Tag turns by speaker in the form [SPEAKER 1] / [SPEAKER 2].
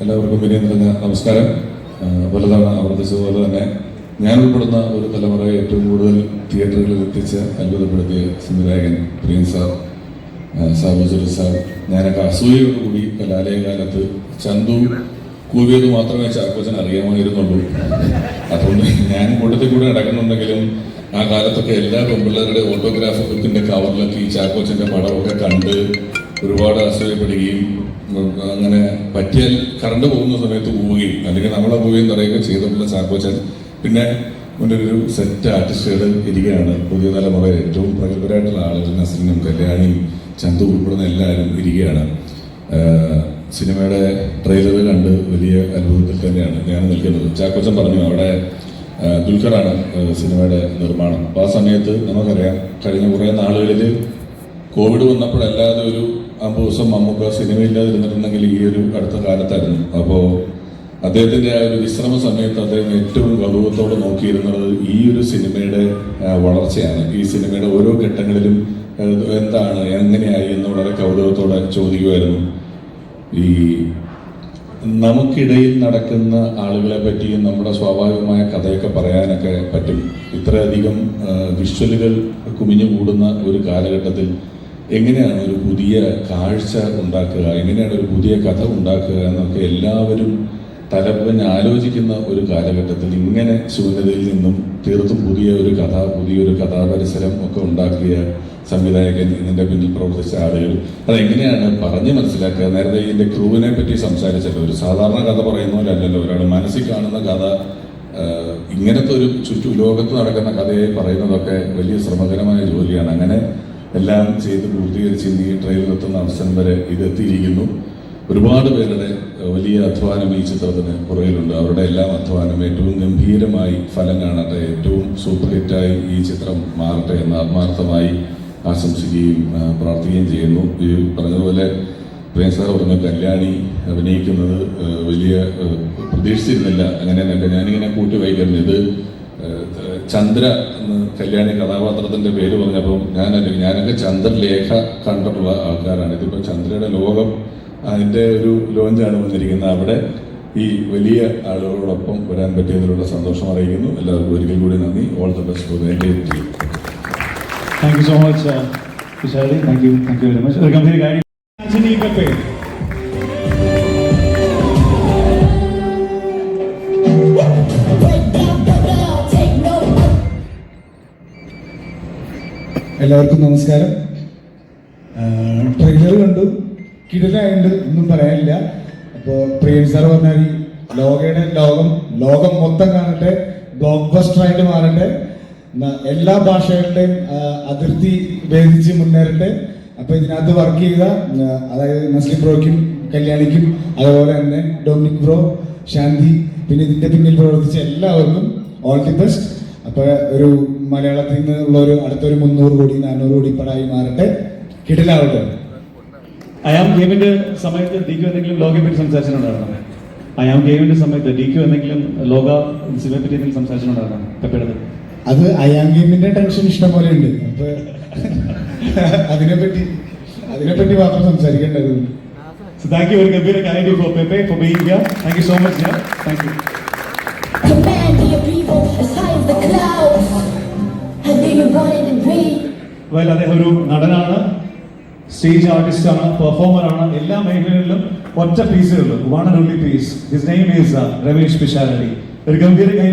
[SPEAKER 1] എല്ലാവർക്കും വിനയം നിറഞ്ഞ നമസ്കാരം. പലതവണ ആവർത്തിച്ചതുപോലെ തന്നെ. ഞാൻ ഉൾപ്പെടുന്ന ഒരു തലമുറയെ ഏറ്റവും കൂടുതൽ തിയേറ്ററുകളിൽ എത്തിച്ച് അത്ഭുതപ്പെടുത്തിയ സംവിധായകൻ പ്രിയൻ സാർ സാബുസുര സാർ. ഞാനൊക്കെ അസൂയയോടുകൂടി കലാലയ കാലത്ത് ചന്തു കൂവിയത് മാത്രമേ ചാക്കോച്ചൻ അറിയാമായിരുന്നുള്ളൂ. അതുകൊണ്ട് ഞാൻ കൂട്ടത്തിൽ കൂടെ നടക്കുന്നുണ്ടെങ്കിലും ആ കാലത്തൊക്കെ എല്ലാ പെൺപിള്ളേരുടെ ഓട്ടോഗ്രാഫ് ബുക്കിന്റെ കവറിലൊക്കെ ഈ ചാക്കോച്ചന്റെ പടമൊക്കെ കണ്ട് ഒരുപാട് ആശ്രയപ്പെടുകയും അങ്ങനെ പറ്റിയാൽ കറണ്ട് പോകുന്ന സമയത്ത് പോവുകയും അല്ലെങ്കിൽ നമ്മളെ പോവുകയും പറയുകയും ചെയ്തിട്ടുള്ള ചാക്കോച്ചൻ പിന്നെ മുന്നിൽ ഒരു സെറ്റ് ആർട്ടിസ്റ്റുകൾ ഇരിക്കുകയാണ് പുതിയ തലമുറ ഏറ്റവും പ്രഗത്ഭരായിട്ടുള്ള ആളുകൾ നസറിനും കല്യാണിയും ചന്തു ഉൾപ്പെടുന്ന എല്ലാവരും ഇരിക്കുകയാണ് സിനിമയുടെ ട്രെയിലർ കണ്ട് വലിയ അനുഭവത്തിൽ തന്നെയാണ് ഞാൻ നിൽക്കുന്നത്. ചാക്കോച്ചൻ പറഞ്ഞു അവിടെ ദുൽഖറാണ് സിനിമയുടെ നിർമ്മാണം. അപ്പോൾ ആ സമയത്ത് നമുക്കറിയാം കഴിഞ്ഞ കുറേ നാളുകളിൽ കോവിഡ് വന്നപ്പോഴല്ലാതെ ഒരു അമ്പത് ദിവസം മമ്മൂക്ക സിനിമയില്ലാതിരുന്നിട്ടുണ്ടെങ്കിൽ ഈ ഒരു അടുത്ത കാലത്തായിരുന്നു. അപ്പോൾ അദ്ദേഹത്തിന്റെ ആ ഒരു വിശ്രമ സമയത്ത് അദ്ദേഹം ഏറ്റവും ഗൗരവത്തോടെ നോക്കിയിരുന്നത് ഈ ഒരു സിനിമയുടെ വളർച്ചയാണ്. ഈ സിനിമയുടെ ഓരോ ഘട്ടങ്ങളിലും എന്താണ് എങ്ങനെയായി എന്ന് വളരെ കൗതുകത്തോടെ ചോദിക്കുമായിരുന്നു. ഈ നമുക്കിടയിൽ നടക്കുന്ന ആളുകളെ പറ്റിയും നമ്മുടെ സ്വാഭാവികമായ കഥയൊക്കെ പറയാനൊക്കെ പറ്റും. ഇത്രയധികം വിഷ്വലുകൾ കുമിഞ്ഞു കൂടുന്ന ഒരു കാലഘട്ടത്തിൽ എങ്ങനെയാണ് ഒരു പുതിയ കാഴ്ച ഉണ്ടാക്കുക? എങ്ങനെയാണ് ഒരു പുതിയ കഥ ഉണ്ടാക്കുക എന്നൊക്കെ എല്ലാവരും തലപ്പഞ്ഞ് ആലോചിക്കുന്ന ഒരു കാലഘട്ടത്തിൽ ഇങ്ങനെ ശൂന്യതയിൽ നിന്നും തീർത്തും പുതിയ ഒരു കഥ പുതിയൊരു കഥാപരിസരം ഒക്കെ ഉണ്ടാക്കിയ സംവിധായകൻ ഇതിന്റെ പിന്നിൽ പ്രവർത്തിച്ച ആളുകൾ. അതെങ്ങനെയാണ് പറഞ്ഞ് മനസ്സിലാക്കുക? നേരത്തെ ഇതിന്റെ ക്രൂവിനെ പറ്റി സംസാരിച്ചല്ലോ. ഒരു സാധാരണ കഥ പറയുന്ന പോലെ അല്ലല്ലോ ഒരാൾ മനസ്സിൽ കാണുന്ന കഥ ഇങ്ങനത്തെ ഒരു ചുറ്റു ലോകത്ത് നടക്കുന്ന കഥയെ പറയുന്നതൊക്കെ വലിയ ശ്രമകരമായ ജോലിയാണ്. അങ്ങനെ എല്ലാം ചെയ്ത് പൂർത്തീകരിച്ച് ഈ ട്രെയിനിലെത്തുന്ന അവസരം വരെ ഇതെത്തിയിരിക്കുന്നു ഒരുപാട് പേരുടെ വലിയ അധ്വാനം ഈ ചിത്രത്തിന് പുറകിലുണ്ട്. അവരുടെ എല്ലാം അധ്വാനം ഏറ്റവും ഗംഭീരമായി ഫലം കാണട്ടെ ഏറ്റവും സൂപ്പർ ഹിറ്റായി ഈ ചിത്രം മാറട്ടെ എന്ന് ആത്മാർത്ഥമായി ആശംസിക്കുകയും പ്രാർത്ഥിക്കുകയും ചെയ്യുന്നു. ഈ പറഞ്ഞതുപോലെ പ്രേം സാർ പറഞ്ഞ കല്യാണി അഭിനയിക്കുന്നത് വലിയ പ്രതീക്ഷിച്ചിരുന്നില്ല. അങ്ങനെ അങ്ങനെയൊക്കെ ഞാനിങ്ങനെ കൂട്ടി വൈകരുന്നു ഇത് ചന്ദ്ര എന്ന് കല്യാണി കഥാപാത്രത്തിന്റെ പേര് പറഞ്ഞപ്പോൾ ഞാനല്ല ഞാനൊക്കെ ചന്ദ്രലേഖ കണ്ടിട്ടുള്ള ആൾക്കാരാണ്. ഇതിപ്പോ ചന്ദ്രയുടെ ലോകം അതിന്റെ ഒരു ലോഞ്ചാണ് വന്നിരിക്കുന്നത്. അവിടെ ഈ വലിയ ആളുകളോടൊപ്പം വരാൻ പറ്റിയതിലുള്ള സന്തോഷം അറിയിക്കുന്നു. എല്ലാവർക്കും ഒരിക്കൽ കൂടി നന്ദി. All the best for the
[SPEAKER 2] you. So much, uh, Vishali. Thank you Thank you very much. ഒരു ഗംഭീര കാര്യം.
[SPEAKER 3] എല്ലാവർക്കും നമസ്കാരം. ട്രെയിലർ കണ്ടു. കിടലായുണ്ട് ഒന്നും പറയാനില്ല. അപ്പോൾ പ്രിയൻ സാർ പറഞ്ഞാൽ ലോകയുടെ ലോകം ലോകം മൊത്തം കാണട്ടെ ബ്ലോക്ക് ബസ്റ്ററായിട്ട് മാറട്ടെ എല്ലാ ഭാഷകളുടെയും അതിർത്തി ഭേദിച്ച് മുന്നേറട്ടെ. അപ്പോൾ ഇതിനകത്ത് വർക്ക് ചെയ്യുക അതായത് മസ്ലിം ബ്രോയ്ക്കും കല്യാണിക്കും അതുപോലെ തന്നെ ഡൊമിനിക് ബ്രോ ശാന്തി പിന്നെ ഇതിന്റെ പിന്നിൽ പ്രവർത്തിച്ച എല്ലാവർക്കും ഓൾ ദി ബെസ്റ്റ് അപ്പൊ ഒരു മലയാളത്തിൽ നിന്നുള്ള ഒരു അടുത്തൊരു മുന്നൂറ് കോടി നാനൂറ് കോടി പടായി മാറട്ടെ. കിടിലാവട്ടെ.
[SPEAKER 2] അയാം ഗെയിമിന്റെ സമയത്ത് ഡി ക്യു എന്തെങ്കിലും ലോകയെ പറ്റി സംസാരിച്ചിട്ടുണ്ടായിരുന്നു അയാം ഗെയിമിന്റെ സമയത്ത് ഡി ക്യു എന്തെങ്കിലും ലോക സിനിമയെ പറ്റി എന്തെങ്കിലും സംസാരിച്ചിട്ടുണ്ടായിരുന്നു പെപ്പയുടെ
[SPEAKER 3] അത് അയാം ഗെയിമിന്റെ ടെൻഷൻ ഇഷ്ടം പോലെ ഉണ്ട് അപ്പൊ അതിനെപ്പറ്റി അതിനെപ്പറ്റി മാത്രം സംസാരിക്കേണ്ടത്
[SPEAKER 2] So thank you, very ഗംഭീര കാര്യം for Pepe for being here. Thank you so much, yeah. Thank you.
[SPEAKER 4] Command your people as high as the clouds. I knew you wanted to be.
[SPEAKER 2] Well അദ്ദേഹം ഒരു നടനാണ് stage artist ആണ് performer ആണ് എല്ലാ മേഖലകളിലും ഒറ്റ പീസേ ഉള്ളൂ. One and only piece his name is Ramesh Pisharody ഒരു ഗംഭീര കൈ